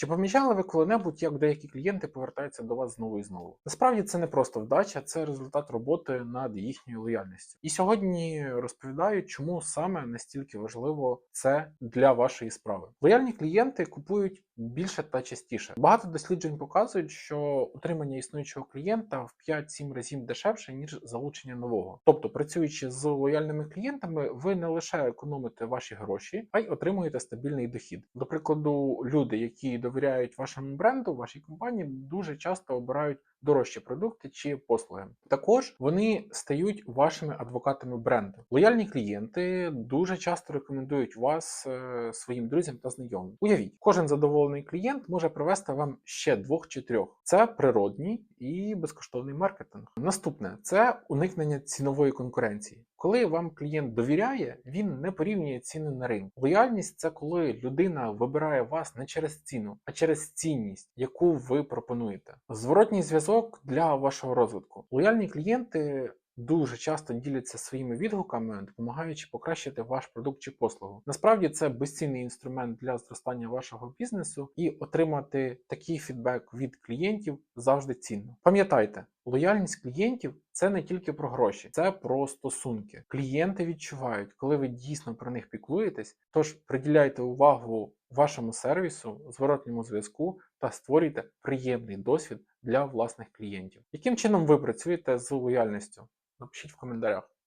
Чи помічали ви коли-небудь, як деякі клієнти повертаються до вас знову і знову? Насправді це не просто вдача, це результат роботи над їхньою лояльністю. І сьогодні розповідаю, чому саме настільки важливо це для вашої справи. Лояльні клієнти купують більше та частіше. Багато досліджень показують, що утримання існуючого клієнта в 5-7 разів дешевше ніж залучення нового. Тобто, працюючи з лояльними клієнтами, ви не лише економите ваші гроші, а й отримуєте стабільний дохід. До прикладу, люди, які довіряють вашому бренду, вашій компанії, дуже часто обирають дорожчі продукти чи послуги. Також вони стають вашими адвокатами бренду. Лояльні клієнти дуже часто рекомендують вас е, своїм друзям та знайомим. Уявіть, кожен задоволений клієнт може привести вам ще двох чи трьох. Це природній і безкоштовний маркетинг. Наступне це уникнення цінової конкуренції. Коли вам клієнт довіряє, він не порівнює ціни на ринку. Лояльність це коли людина вибирає вас не через ціну, а через цінність, яку ви пропонуєте. Зворотній зв'язок для вашого розвитку. Лояльні клієнти. Дуже часто діляться своїми відгуками, допомагаючи покращити ваш продукт чи послугу. Насправді це безцінний інструмент для зростання вашого бізнесу, і отримати такий фідбек від клієнтів завжди цінно. Пам'ятайте, лояльність клієнтів це не тільки про гроші, це про стосунки. Клієнти відчувають, коли ви дійсно про них піклуєтесь. Тож приділяйте увагу вашому сервісу, зворотньому зв'язку та створюйте приємний досвід для власних клієнтів. Яким чином ви працюєте з лояльністю? Напишіть в коментарях.